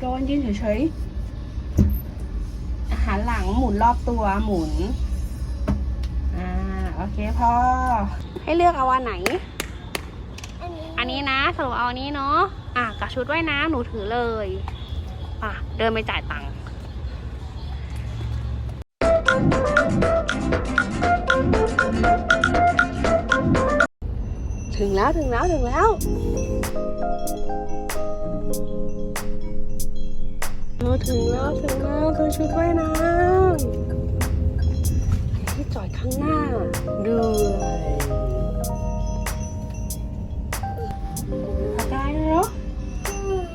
โดนยืนเฉยๆหันหลังหมุนรอบตัวหมุน อ่า โอเคพอ ให้เลือกเอาวันไหนอันนี้อันนี้นะสรุปเอาอันนี้เนาะ อะกับชุดว่ายน้ำหนูถือเลย อะ เดินไปจ่ายตังค์ถึงแล้วถึงแล้วถึงแล้ว เราถึงแล้วถึงแล้วคือชุดว่ายน้ำที่จอดข้างหน้าด้วยพากายเลยเหรอ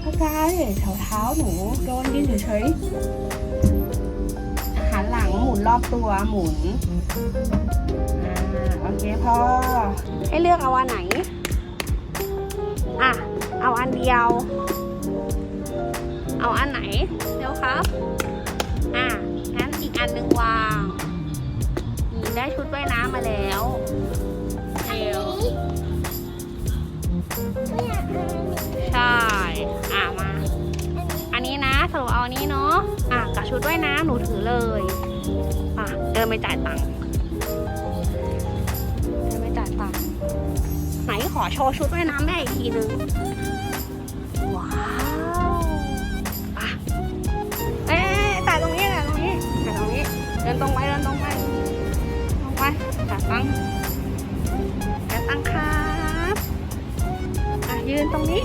พากายแถวเท้าหนูโดนยืนเฉยๆหันหลังหมุนรอบตัวหมุนอ่าโอเคพอให้เลือกเอาอันไหน อะ เอาอันเดียว เอาอันไหนเดี๋ยวครับ อะงั้นอีกอันหนึ่งวางนี่ได้ชุดว่ายน้ำมาแล้วเร็วไม่อยากเอาอันนี้ใช่ อะมา อันนี้นะสรุปเอาอันนี้เนาะ อะกับชุดว่ายน้ำหนูถือเลยอะเดินไปจ่ายตังค์เดินไปจ่ายตังค์ไหนขอโชว์ชุดว่ายน้ำแม่อีกทีนึง เดินตรงไปเดินตรงไปตรงไปขาตังขาตังครับอะยืนตรงนี้